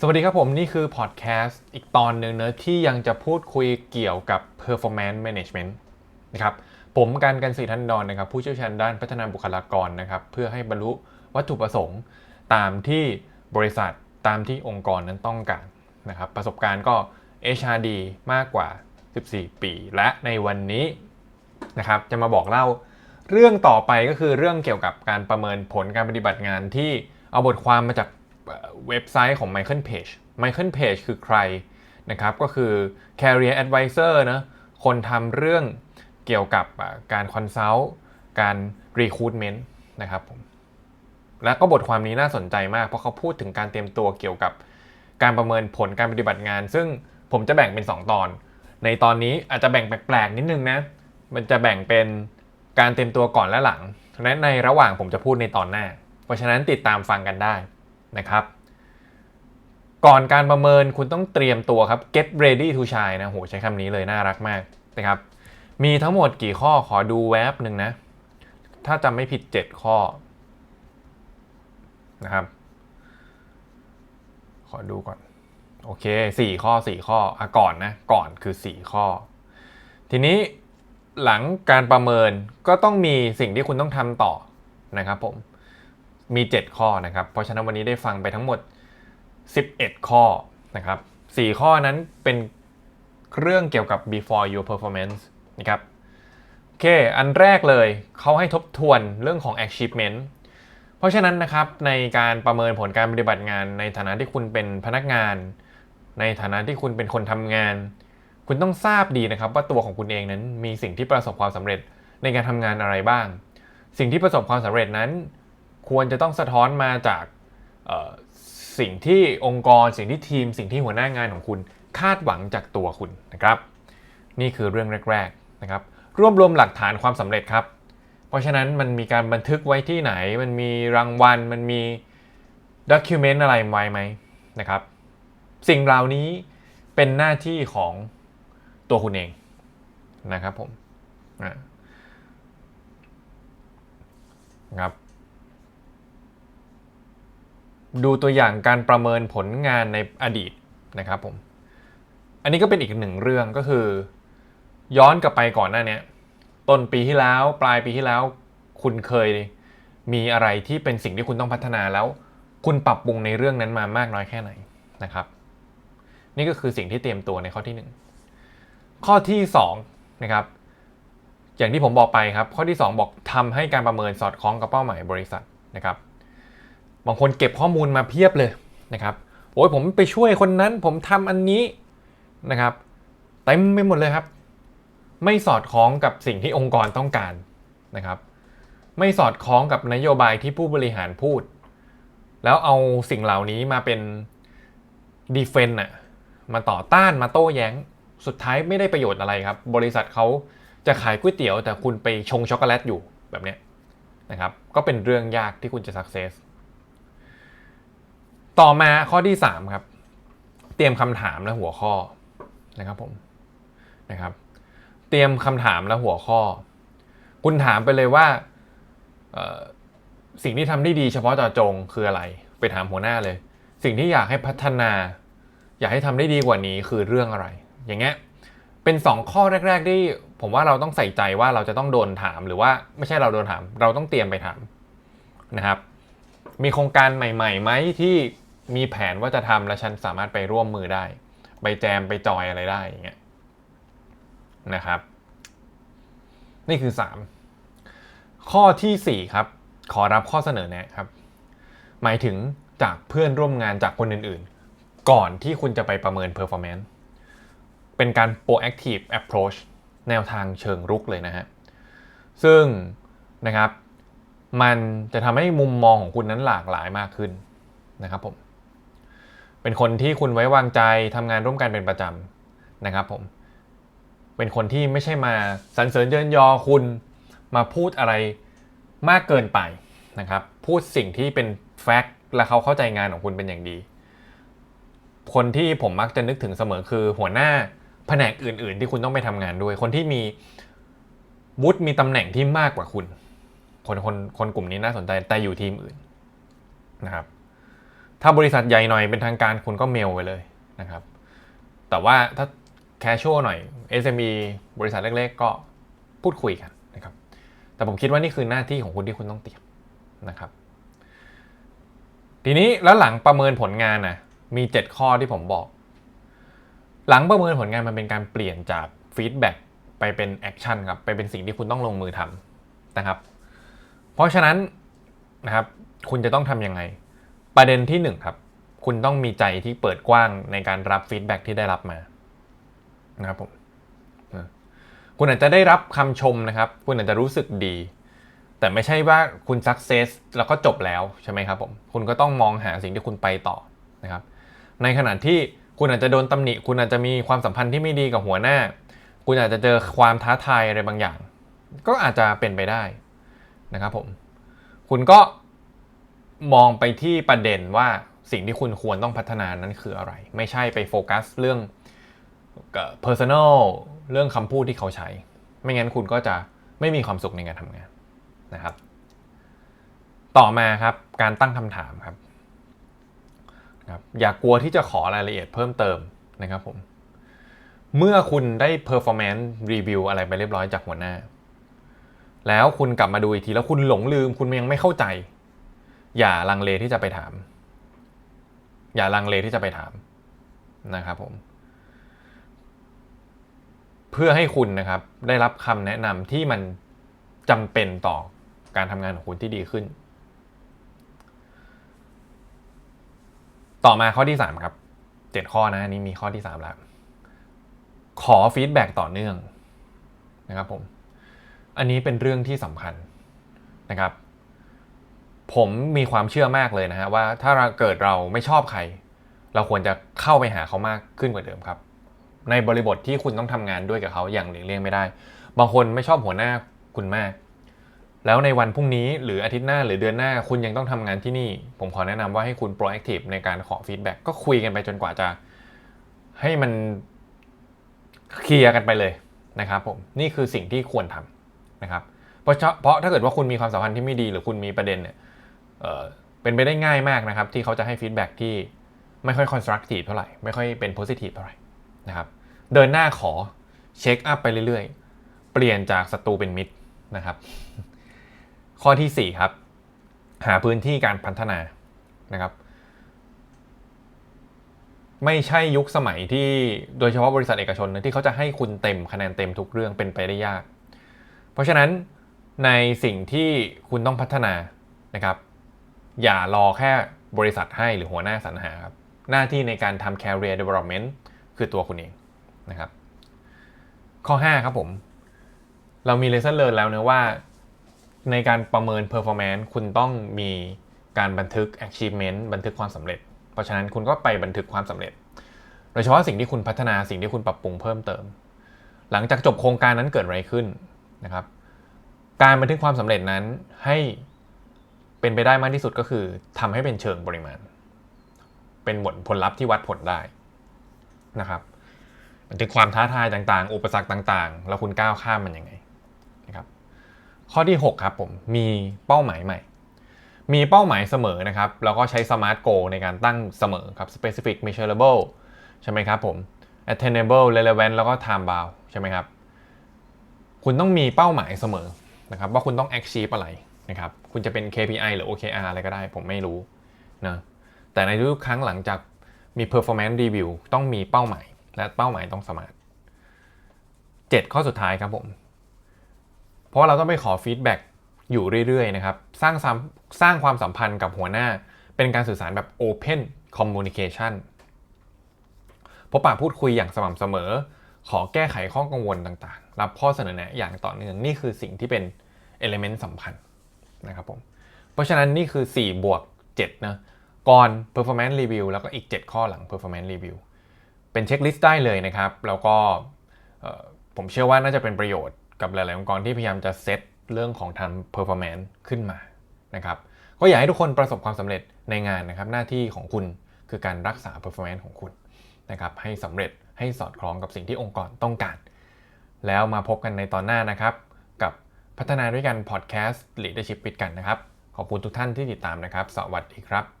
สวัสดีครับผมนี่คือพอดแคสต์อีกตอนหนึ่งเนอะที่ยังจะพูดคุยเกี่ยวกับ performance management นะครับผมการกันสีทันดอนนะครับ ผู้เชี่ยวชาญด้านพัฒนาบุคลากรนะครับ เพื่อให้บรรลุวัตถุประสงค์ตามที่บริษัทตามที่องค์กรนั้นต้องการนะครับ ประสบการณ์ก็ HRD มากกว่า 14 ปี และในวันนี้นะครับจะมาบอกเล่าเรื่องต่อไปก็คือเรื่องเกี่ยวกับการประเมินผลการปฏิบัติงานที่เอาบทความมาจาก เว็บไซต์ของ Michael Page Michael Page คือใครนะครับก็คือ Career Advisor นะคนทำเรื่องเกี่ยวกับการคอนซัลท์การ Recruitment นะครับผมแล้วก็บทความนี้น่าสนใจมาก เพราะเขาพูดถึงการเตรียมตัวเกี่ยวกับการประเมินผลการปฏิบัติงาน ซึ่งผมจะแบ่งเป็น 2 ตอน ในตอนนี้อาจจะแบ่งแปลกๆนิดนึงนะมันจะแบ่งเป็นการเตรียมตัวก่อนและหลังและในระหว่างผมจะพูดในตอนหน้า เพราะฉะนั้นติดตามฟังกันได้ นะครับ ก่อนการประเมินคุณต้องเตรียมตัวครับ get ready to shine นะโหใช้คำนี้เลยน่ารักมากนะครับ มีทั้งหมดกี่ข้อขอดูแว็บหนึ่งนะ ถ้าจำไม่ผิด 7 ข้อนะครับ ขอดูก่อน โอเค 4 ข้อ 4 ข้ออะก่อนนะ ก่อนคือ 4 ข้อ ทีนี้หลังการประเมินก็ต้องมีสิ่งที่คุณต้องทำต่อนะครับผม มี 7 ข้อนะครับ เพราะฉะนั้นวันนี้ได้ฟังไปทั้งหมด 11 ข้อนะครับ4ข้อนั้นเป็นเรื่องเกี่ยวกับ before your performance นะครับโอเค อันแรกเลยเขาให้ทบทวนเรื่องของ achievement เพราะฉะนั้นนะครับในการประเมินผลการปฏิบัติงาน ในฐานะที่คุณเป็นพนักงาน ในฐานะที่คุณเป็นคนทำงาน คุณต้องทราบดีนะครับว่าตัวของคุณเองนั้นมีสิ่งที่ประสบความสำเร็จในการทำงานอะไรบ้าง สิ่งที่ประสบความสำเร็จนั้น ควรจะต้องสะท้อนมาจากสิ่งที่องค์กร สิ่งที่ทีม สิ่งที่หัวหน้างานของคุณคาดหวังจากตัวคุณนะครับ นี่คือเรื่องแรกๆนะครับ รวบรวมหลักฐานความสำเร็จครับ เพราะฉะนั้นมันมีการบันทึกไว้ที่ไหน มันมีรางวัล มันมีด็อกิวเมนต์อะไรไว้ไหมนะครับ สิ่งเหล่านี้เป็นหน้าที่ของตัวคุณเองนะครับผมนะครับ ดูตัวอย่างการประเมินผลงานในอดีตนะครับผมอันนี้ก็เป็นอีกหนึ่งเรื่องก็คือ ย้อนกลับไปก่อนหน้านี้ต้นปีที่แล้วปลายปีที่แล้ว คุณเคยมีอะไรที่เป็นสิ่งที่คุณต้องพัฒนาแล้ว คุณปรับปรุงในเรื่องนั้นมามากน้อยแค่ไหนนะครับ นี่ก็คือสิ่งที่เตรียมตัวในข้อที่ 1 ข้อที่2นะครับอย่างที่ผมบอกไปครับ ข้อที่ 2 บอกทำให้การประเมินสอดคล้องกับเป้าหมายบริษัทนะครับ บางคนเก็บข้อมูลมาเพียบเลยนะครับโอ้ยผมไปช่วยคนนั้นผมทำอันนี้นะครับเต็มไปหมดเลยครับ ไม่สอดคล้องกับสิ่งที่องค์กรต้องการนะครับ ไม่สอดคล้องกับนโยบายที่ผู้บริหารพูด แล้วเอาสิ่งเหล่านี้มาเป็นดีเฟนต์อะมาต่อต้านมาโต้แย้งสุดท้ายไม่ได้ประโยชน์อะไรครับ บริษัทเขาจะขายก๋วยเตี๋ยว แต่คุณไปชงช็อกโกแลตอยู่แบบนี้นะครับ ก็เป็นเรื่องยากที่คุณจะสักเซส ต่อมาข้อที่ 3 ครับ เตรียมคำถามและหัวข้อนะครับผมนะครับ เตรียมคำถามและหัวข้อ คุณถามไปเลยว่าสิ่งที่ทำได้ดีเฉพาะเจาะจงคืออะไร ไปถามหัวหน้าเลย สิ่งที่อยากให้พัฒนา อยากให้ทำได้ดีกว่านี้คือเรื่องอะไร อย่างเงี้ยเป็น 2 ข้อแรก ๆ ที่ผมว่าเราต้องใส่ใจว่าเราจะต้องโดนถามหรือว่าไม่ใช่เราโดนถาม เราต้องเตรียมไปถามนะครับ มีโครงการใหม่ๆไหมที่ มีแผนว่าจะทำแล้วฉันสามารถไปร่วมมือได้ ไปแจมไปจอยอะไรได้อย่างเงี้ยนะครับ นี่คือ 3 ข้อที่ 4 ครับ ขอรับข้อเสนอแนะครับ หมายถึงจากเพื่อนร่วมงานจากคนอื่นๆ ก่อนที่คุณจะไปประเมิน performance เป็นการ proactive approach แนวทางเชิงรุกเลยนะฮะ ซึ่งนะครับ มันจะทำให้มุมมองของคุณนั้นหลากหลายมากขึ้นนะครับผม เป็นคนที่คุณไว้วางใจทำงานร่วมกันเป็นประจำนะครับผม เป็นคนที่ไม่ใช่มาสรรเสริญเยินยอคุณมาพูดอะไรมากเกินไปนะครับ พูดสิ่งที่เป็นแฟกต์และเขาเข้าใจงานของคุณเป็นอย่างดี คนที่ผมมักจะนึกถึงเสมอคือหัวหน้าแผนกอื่น ๆ ที่คุณต้องไปทำงานด้วย คนที่มีวุฒิมีตำแหน่งที่มากกว่าคุณ คนคนคนกลุ่มนี้น่าสนใจแต่อยู่ทีมอื่นนะครับ ถ้าบริษัทใหญ่หน่อยเป็นทางการคุณก็เมลไปเลยนะครับ แต่ว่าถ้าแคชชวลหน่อย SME บริษัทเล็กๆ ก็พูดคุยกันนะครับ แต่ผมคิดว่านี่คือหน้าที่ของคุณที่คุณต้องเตรียมนะครับ ทีนี้แล้วหลังประเมินผลงานนะมี 7 ข้อที่ผมบอก หลังประเมินผลงานมันเป็นการเปลี่ยนจากฟีดแบ็กไปเป็นแอคชั่นครับไปเป็นสิ่งที่คุณต้องลงมือทำนะครับ เพราะฉะนั้นนะครับคุณจะต้องทำยังไง ประเด็นที่หนึ่งครับ คุณต้องมีใจที่เปิดกว้างในการรับฟีดแบ็กที่ได้รับมานะครับผมคุณอาจจะได้รับคำชมนะครับ คุณอาจจะรู้สึกดี แต่ไม่ใช่ว่าคุณสักเซสแล้วก็จบแล้วใช่ไหมครับผมคุณก็ต้องมองหาสิ่งที่คุณไปต่อนะครับ ในขณะที่คุณอาจจะโดนตำหนิ คุณอาจจะมีความสัมพันธ์ที่ไม่ดีกับหัวหน้า คุณอาจจะเจอความท้าทายอะไรบางอย่าง ก็อาจจะเป็นไปได้นะครับผม คุณก็ มองไปที่ประเด็นว่าสิ่งที่คุณควรต้องพัฒนานั้นคืออะไร ไม่ใช่ไปโฟกัสเรื่อง personal เรื่องคำพูดที่เขาใช้ ไม่งั้นคุณก็จะไม่มีความสุขในการทำงานนะครับ ต่อมาครับการตั้งคำถามครับนะครับ อย่ากกลัวที่จะขอรายละเอียดเพิ่มเติมนะครับผม เมื่อคุณได้ performance review อะไรไปเรียบร้อยจากหัวหน้า แล้วคุณกลับมาดูอีกทีแล้วคุณหลงลืมคุณยังไม่เข้าใจ อย่าลังเลที่จะไปถาม อย่าลังเลที่จะไปถามนะครับผม เพื่อให้คุณนะครับ ได้รับคำแนะนำที่มันจำเป็นต่อการทำงานของคุณที่ดีขึ้น ต่อมาข้อที่ 3 ครับเจ็ดข้อนะอันนี้มีข้อที่ 3 แล้ว ขอฟีดแบ็กต่อเนื่องนะครับผม อันนี้เป็นเรื่องที่สำคัญนะครับ ผมมีความเชื่อมากเลยนะฮะว่าถ้าเราเกิดเราไม่ชอบใคร เราควรจะเข้าไปหาเขามากขึ้นกว่าเดิมครับ ในบริบทที่คุณต้องทำงานด้วยกับเขาอย่างหลีกเลี่ยงไม่ได้ บางคนไม่ชอบหัวหน้าคุณมาก แล้วในวันพรุ่งนี้หรืออาทิตย์หน้าหรือเดือนหน้าคุณยังต้องทำงานที่นี่ ผมขอแนะนำว่าให้คุณ proactive ในการขอฟีดแบ็กก็คุยกันไปจนกว่าจะให้มันเคลียร์กันไปเลยนะครับผมนี่คือสิ่งที่ควรทำนะครับเพราะเพราะถ้าเกิดว่าคุณมีความสัมพันธ์ที่ไม่ดีหรือคุณมีประเด็นเนี่ย เป็นไปได้ง่ายมากนะครับ ที่เขาจะให้ฟีดแบ็กที่ไม่ค่อย constructive เท่าไหร่ ไม่ค่อยเป็น positive เท่าไหร่นะครับ เดินหน้าขอเช็คอัพไปเรื่อยๆ เปลี่ยนจากศัตรูเป็นมิตรนะครับ ข้อทีสี่ 4 ครับ หาพื้นที่การพัฒนานะครับ ไม่ใช่ยุคสมัยที่โดยเฉพาะบริษัทเอกชนนะที่เขาจะให้คุณเต็มคะแนนเต็มทุกเรื่องเป็นไปได้ยาก เพราะฉะนั้นในสิ่งที่คุณต้องพัฒนานะครับ อย่ารอแค่บริษัทให้หรือหัวหน้าสรรหาครับ หน้าที่ในการทำ career development คือตัวคุณเองนะครับ ข้อ 5 ครับผม เรามี lesson learn แล้วนะว่า ในการประเมิน performance คุณต้องมีการบันทึก achievement บันทึกความสำเร็จ เพราะฉะนั้นคุณก็ไปบันทึกความสำเร็จ โดยเฉพาะสิ่งที่คุณพัฒนาสิ่งที่คุณปรับปรุงเพิ่มเติม หลังจากจบโครงการนั้นเกิดอะไรขึ้นนะครับ การบันทึกความสำเร็จนั้นให้ เป็นไปได้มากที่สุดก็คือทำให้เป็นเชิงปริมาณ เป็นผลผลลัพธ์ที่วัดผลได้นะครับบันทึกความท้าทายต่างๆ อุปสรรคต่างๆ แล้วคุณก้าวข้ามมันยังไงนะครับ ข้อที่ 6 ครับผมมีเป้าหมายใหม่ มีเป้าหมายเสมอนะครับ แล้วก็ใช้ smart goal ในการตั้งเสมอครับ specific measurable ใช่ไหมครับผม attainable relevant แล้วก็ time bound ใช่ไหมครับ คุณต้องมีเป้าหมายเสมอนะครับ ว่าคุณต้อง achieve อะไร นะครับคุณจะเป็น KPI หรือ OKR อะไรก็ได้ผมไม่รู้นะแต่ในทุกครั้งหลังจากมี performance review ต้องมีเป้าหมาย และเป้าหมายต้องสมาร์ทเจ็ดข้อสุดท้ายครับผม เพราะเราต้องไปขอฟีดแบ็กอยู่เรื่อยๆนะครับ สร้างซ้ำสร้างความสัมพันธ์กับหัวหน้า เป็นการสื่อสารแบบ Open Communication พบปะพูดคุยอย่างสม่ำเสมอ ขอแก้ไขข้อกังวลต่างๆ รับข้อเสนอแนะอย่างต่อเนื่องนี่คือสิ่งที่เป็น element สำคัญ นะครับผม เพราะฉะนั้นนี่คือ 4 บวก7นะก่อน performance review แล้วก็อีก 7 ข้อหลัง performance review เป็นเช็คลิสต์ได้เลยนะครับ แล้วก็ผมเชื่อว่าน่าจะเป็นประโยชน์กับหลาย ๆ องค์กรที่พยายามจะเซตเรื่องของทำ performance ขึ้นมานะครับก็อยากให้ทุกคนประสบความสำเร็จในงานนะครับ หน้าที่ของคุณคือการรักษา performance ของคุณนะครับให้สำเร็จให้สอดคล้องกับสิ่งที่องค์กรต้องการ แล้วมาพบกันในตอนหน้านะครับ พัฒนาด้วยกันพอดแคสต์ Leadership ปิดกันนะครับ ขอบคุณทุกท่านที่ติดตามนะครับ สวัสดีครับ